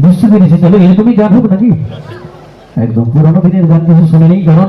বুঝতে পেরেছি তাহলে এরকমই গান হোক নাকি? একদম পুরোনো দিনের গান কিছু শুনে নেই, কারণ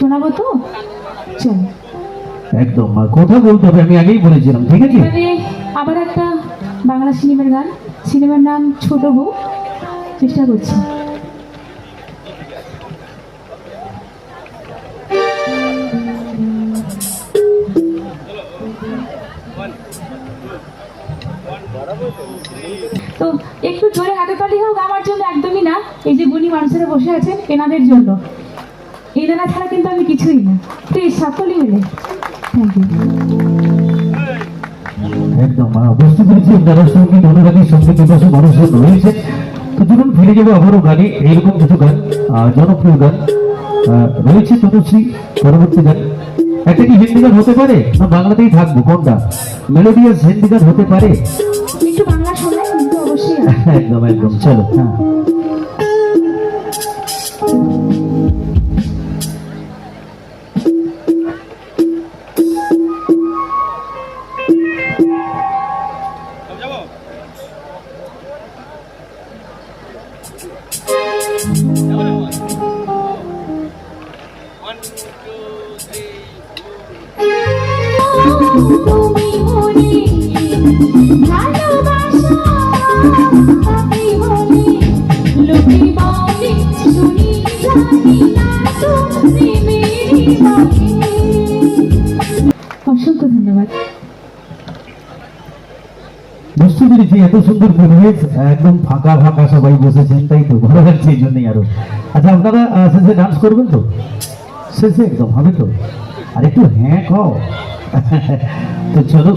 শোনাবো তো? চলো। একদম কথা বলতে হবে আমি আগেই বলেছিলাম ঠিক আছে? আবার একটা বাংলা সিনেমার গান। সিনেমার নাম ছোট বউ। চেষ্টা করছি। তো একটু জোরে হাতে তালি হোক আমার জন্য একদমই না। এই যে গুণী মানুষেরা বসে আছেন এনাদের জন্য। এনারা ছাড়া কিন্তু আমি কিছুই না। প্লিজ সকলেই মিলে থ্যাংক ইউ একদম বুঝতে পেরেছি যারা সংগীত অনুরাগী সংগীত বিভাষী মানুষজন রয়েছে। তো চলুন ফিরে যাব আবারও গানে এইরকম কিছু গান জনপ্রিয় গান রয়েছে তনুশ্রী পরবর্তী গান। একটা কি হিন্দি গান হতে পারে? না বাংলাতেই থাকব কোনটা? মেলোডিয়াস হিন্দি গান হতে পারে? একটু বাংলা শোনাই কিন্তু অবশ্যই একদম একদম চলো হ্যাঁ। তুমি মনে এত সুন্দর পরিবেশ, একদম ফাঁকা ফাঁকা সবাই বসেছেন, তাই তো? ভালো লাগছে এই জন্যই আরও। আচ্ছা আপনারা শেষে ডান্স করবেন তো? শেষে একদম, হবে তো? আর একটু হ্যাঁ কও। তো চলো,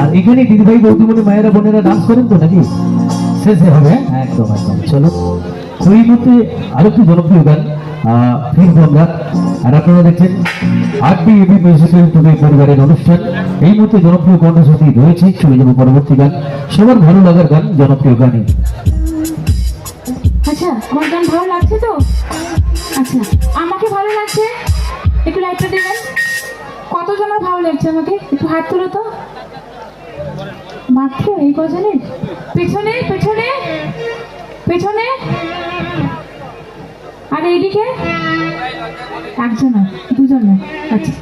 আর এখানে দিদিভাই মায়েরা, বোনেরা ডান্স করেন তো নাকি? শেষে হবে হ্যাঁ একদম একদম। চলো ওই মধ্যে আরও একটু জনপ্রিয় গান। ফিরবো আমরা আর আপনারা দেখছেন আটটি টুডে পরিবারের অনুষ্ঠান। এই মুহূর্তে জনপ্রিয় কণ্ঠশালী রয়েছে চলে যাব পরবর্তী গান। সবার ভালো লাগার গান, জনপ্রিয় গানে আচ্ছা আমার ভালো লাগছে তো? আচ্ছা আমাকে ভালো লাগছে? একটু লাইটটা দেবেন ভালো লাগছে আমাকে? একটু হাত মাত্র এই কজনের? পেছনে পেছনে পেছনে। আর এইদিকে? একজন দুজন আচ্ছা।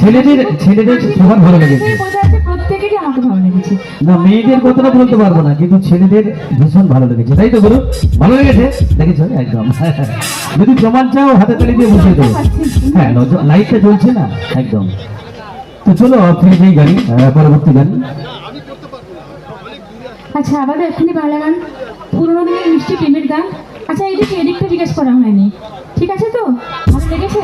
ছেলেদের ছেলেদের সবার ভালো লেগেছে। প্রত্যেকেরই আমাকে ভালো লেগেছে। না মেয়েদের কথাটা বলতে পারব না কিন্তু ছেলেদের ভীষণ ভালো লেগেছে। তাই তো বলো? ভালো লেগেছে? দেখেছ? একদম। যদি প্রমাণ চাও হাতে তালি দিয়ে বসিয়ে দেবো। হ্যাঁ লাইটটা জ্বলছে না একদম। তো চলো ফিরে যাই গাড়ি পরবর্তী গান আচ্ছা আমাদের এক্ষুনি ভালো গান, পুরোনো দিনের মিষ্টি প্রেমের গান। আচ্ছা এদিকে এদিকটা জিজ্ঞেস করা হয়নি। ঠিক আছে তো? ভালো লেগেছে?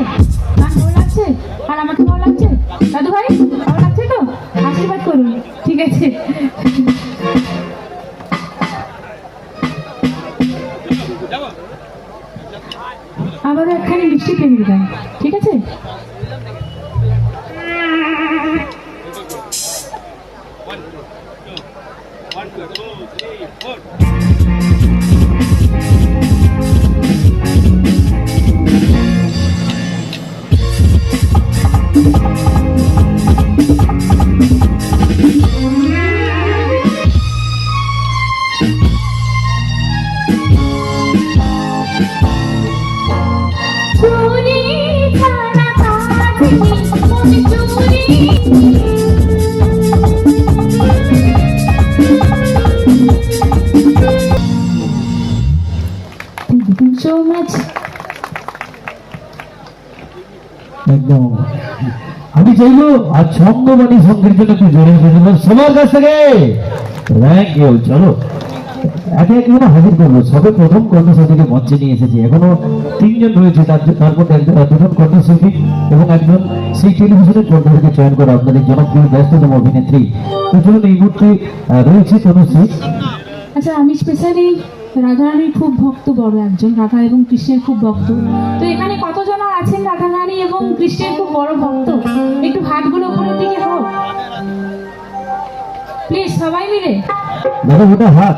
গান ভালো লাগছে? আর আমাকে ভালো লাগছে? দাদু ভাই ভালো লাগছে তো? আশীর্বাদ করুন। ঠিক আছে। আবারও একখানি মিষ্টি প্রেমের গান। ঠিক আছে? আমি চাইব, আর ছন্দবাণী সঙ্গের জন্য একটু জোরে সবার কাছ থেকে। থ্যাংক ইউ চলো। একে একে হাজির সবে প্রথম কণ্ঠশিল্পীকে মঞ্চে নিয়ে এসেছি। এখনও তিনজন রয়েছে। তার তার মধ্যে একজন দুজন কণ্ঠশিল্পী এবং একজন সেই টেলিভিশনের কণ্ঠশিল্পী চয়ন করা আপনাদের জনপ্রিয় ব্যস্ততম অভিনেত্রী। চলুন এই মুহূর্তে রয়েছে তনুশ্রী আচ্ছা আমি স্পেশালি রাধারানীর খুব ভক্ত বড় একজন। রাধা এবং কৃষ্ণের খুব ভক্ত। তো এখানে কতজন আছেন রাধারানী এবং কৃষ্ণের খুব বড় ভক্ত? একটু হাতগুলো উপরের দিকে হোক প্লিজ সবাই মিলে। দাদা ওটা হাত।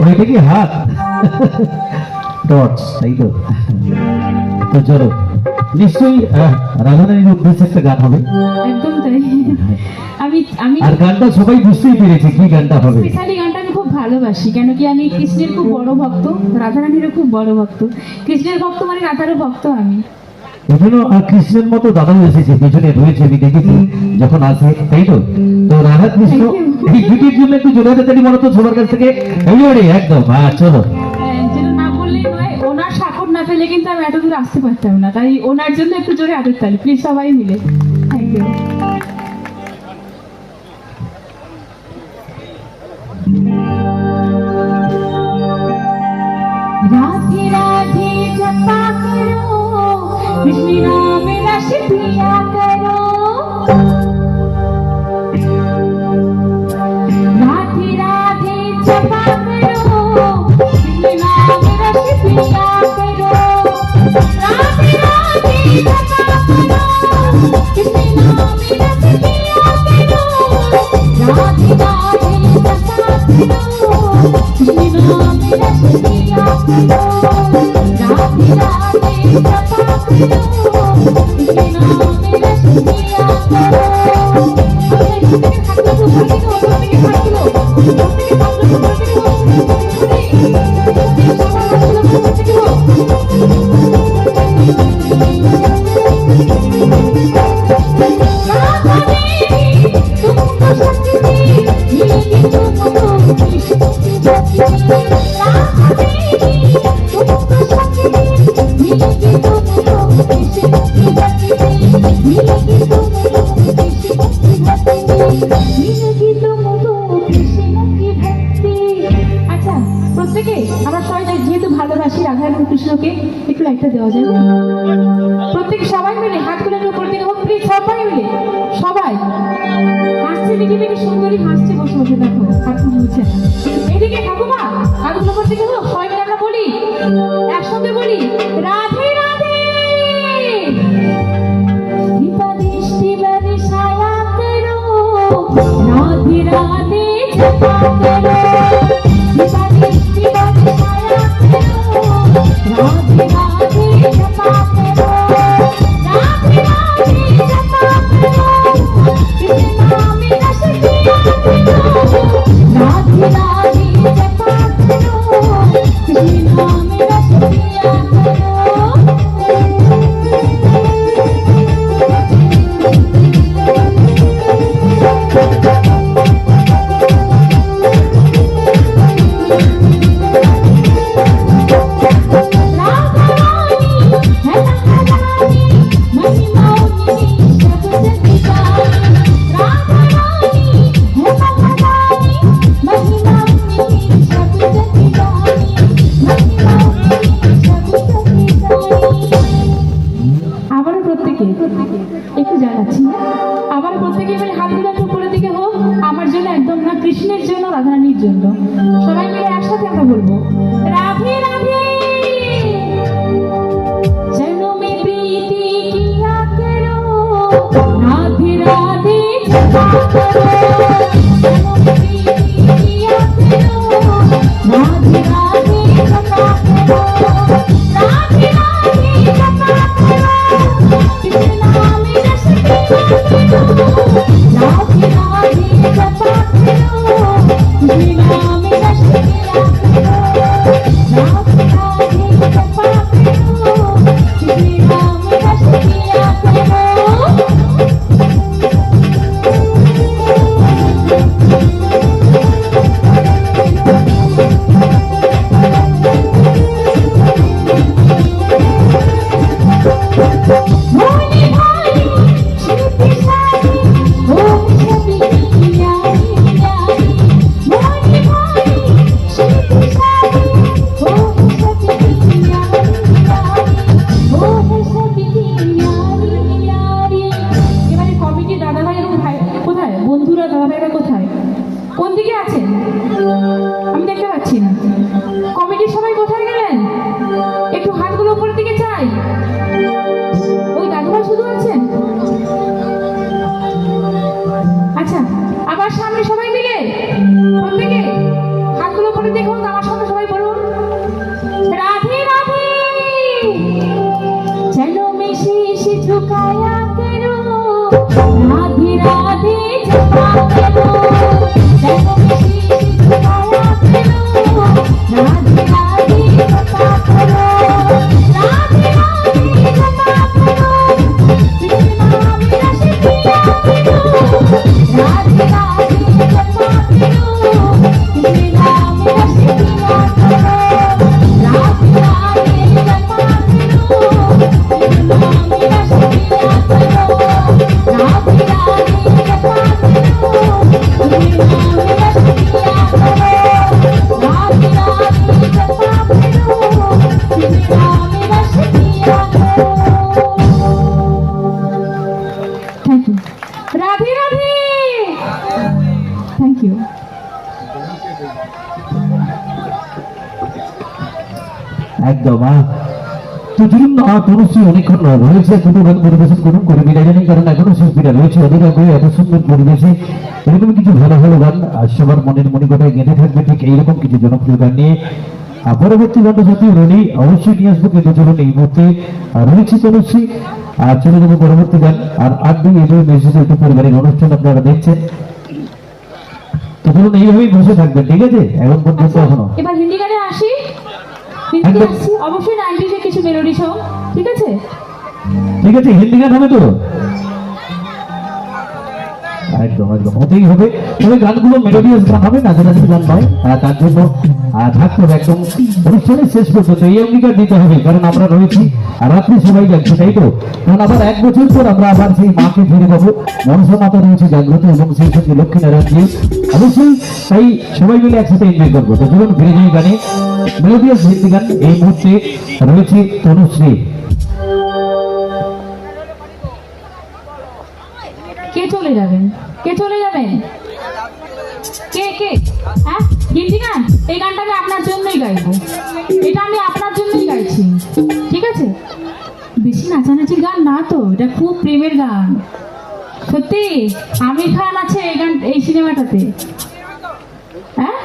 ওইটা কি হাত? টর্চ তাই তো? তো চলো। নিশ্চয়ই রাধারানীর উদ্দেশ্যে একটা গান হবে। একদম তাই। আমি আমি আর গানটা সবাই বুঝতেই পেরেছি কি গানটা হবে। স্পেশালি আমি খুব ভালোবাসি। কেন কি আমি কৃষ্ণের খুব বড় ভক্ত? রাধারানীরও খুব বড় ভক্ত। কৃষ্ণের ভক্ত মানে রাধারও ভক্ত আমি। এজন্য আর কৃষ্ণের মতো দাদাও এসেছে পেছনে রয়েছে আমি দেখেছি যখন আসে তাই তো? তো রাধা কৃষ্ণ এই জন্য একটু জোরে হাতে তালি মনে তো সবার কাছ থেকে? একদম হ্যাঁ চলো। ওনার সাপোর্ট না পেলে কিন্তু আমি এত দূর আসতে পারতাম না তাই ওনার জন্য একটু জোরে হাতের তালি প্লিজ সবাই মিলে। থ্যাংক ইউ আচ্ছা একসাথে বলি? রাধে রাধারানীর জন্য সবাই মিলে একসাথে আমরা বলব রাধে রাধে। প্রীতি কি রাধে রাধে। কোন দিকে আছেন? আমি দেখতে পাচ্ছি না। কমিটির সবাই কোথায় গেলেন? একটু হাতগুলো উপরের দিকে চাই। ওই দাদুভাই শুধু আছেন? আচ্ছা আমার সামনে সবাই মিলে? প্রত্যেকে হাতগুলো উপরের দেখুন হোক, আমার সামনে সবাই বলুন। রাধে রাধে! চলো মিশে এসে ঝুঁকায়া কেরো রাধে রাধে ঝুঁকা কেরো Thank you. একদম আহ। তো চলুন অনেকক্ষণ রয়েছে দুটো পরিবেশন করুন করে বিদায় জানি কারণ এখনও শিল্পীরা রয়েছে। অনেক আগ্রহী এত সুন্দর পরিবেশে এরকম কিছু ভালো ভালো গান আর সবার মনের মনিকটায় গেঁথে থাকবে, ঠিক এইরকম কিছু জনপ্রিয় গান নিয়ে। পরবর্তী গানটা যদি রনি অবশ্যই নিয়ে আসব, কিন্তু চলুন এই মুহূর্তে রয়েছে তনুশ্রী আর চলে যাব পরবর্তী গান। আর আট দুই এদের মেসেজ একটু পরিবারের অনুষ্ঠান আপনারা দেখছেন। তো চলুন এইভাবেই বসে থাকবেন, ঠিক আছে? এখন পর্যন্ত এখনও। এবার হিন্দি গানে আসি। হিন্দি। অবশ্যই নাইনটিসে কিছু মেলোডি সং ঠিক আছে ঠিক আছে হিন্দি গান হবে তো একদম একদম। হতেই হবে। তবে গানগুলো মেলোডিয়াস গান হবে নাচে নাচে গান নয়। তার জন্য থাকতে হবে একদম অনুষ্ঠানের শেষ পর্যন্ত এই অঙ্গীকার দিতে হবে, কারণ আমরা রয়েছি রাত্রি সবাই যাচ্ছি তাই তো? কারণ আবার এক বছর পর আমরা আবার সেই মাকে ফিরে পাবো। মনসা রয়েছে জাগ্রত এবং সেই সঙ্গে লক্ষ্মী নারায়ণ দিয়ে অবশ্যই, তাই সবাই মিলে একসাথে এনজয় করব। তো চলুন ফিরে যাই গানে। মেলোডিয়াস হিন্দি গান এই মুহূর্তে রয়েছে তনুশ্রী। চলে যাবেন কে চলে যাবেন কে কে? হ্যাঁ? হিন্দি গান এই গানটা আমি আপনার জন্যই গাইবো। এটা আমি আপনার জন্যই গাইছি। ঠিক আছে? বেশি নাচানাচির গান না তো, এটা খুব প্রেমের গান। সত্যি? আমির খান আছে এই গান, এই সিনেমাটাতে। হ্যাঁ?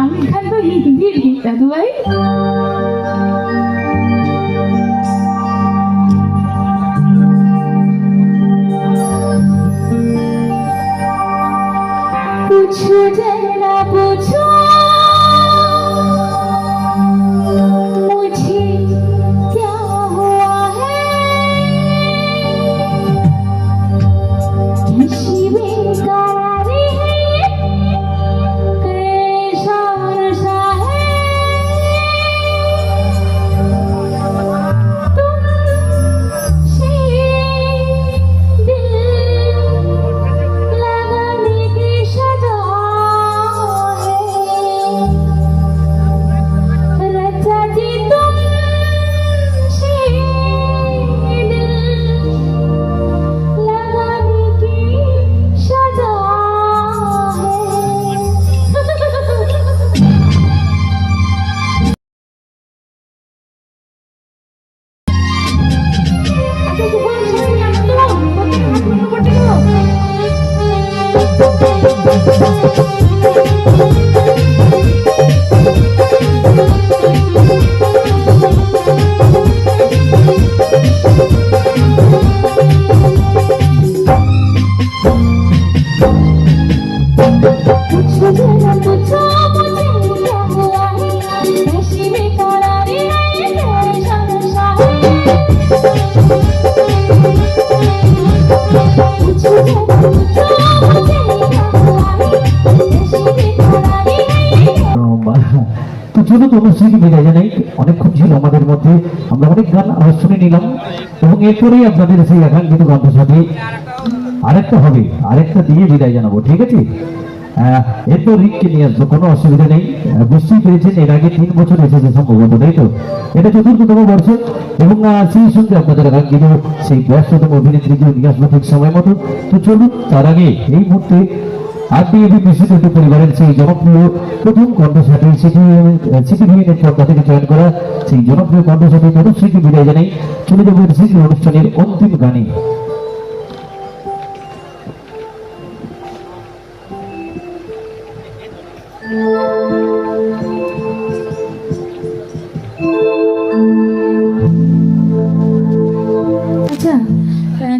আমির খান তো হিন্দির গীত দাদু অনুষ্ঠানকে বিদায় জানাই। অনেকক্ষণ ছিল আমাদের মধ্যে। আমরা অনেক গান শুনে নিলাম এবং এরপরেই আপনাদের সেই আকাঙ্ক্ষিত গল্পের সাথে আরেকটা হবে, আরেকটা দিয়ে বিদায় জানাব, ঠিক আছে? এরপর রিককে নিয়ে আসব, কোনো অসুবিধা নেই। বুঝতেই পেরেছেন, এর আগে তিন বছর এসেছে সম্ভবত, তাই তো? এটা চতুর্থতম বর্ষ এবং সেই সঙ্গে আপনাদের আকাঙ্ক্ষিত সেই ব্যস্ততম অভিনেত্রীকেও নিয়ে আসব ঠিক সময় মতো। তো চলুন, তার আগে এই মুহূর্তে আর ডিএবি বিশ্বজিৎ পরিবারের সেই জনপ্রিয় প্রথম কণ্ঠসাথী সিটি সিটি পর্দা থেকে চয়ন করা সেই জনপ্রিয় কণ্ঠসাথী মধুশ্রীকে বিদায় জানাই। চলে সেই অনুষ্ঠানের অন্তিম গানে। আচ্ছা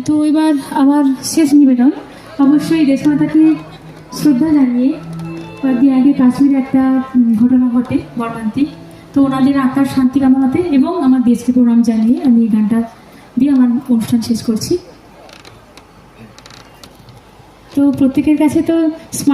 তো এবার আমার শেষ নিবেদন। অবশ্যই দেশমাতাকে শ্রদ্ধা জানিয়ে, কয়েকদিন আগে কাশ্মীরে একটা ঘটনা ঘটে, মর্মান্তিক। তো ওনাদের আত্মার শান্তি কামনাতে এবং আমার দেশকে প্রণাম জানিয়ে আমি এই গানটা দিয়ে আমার অনুষ্ঠান শেষ করছি। তো প্রত্যেকের কাছে তো স্মার্ট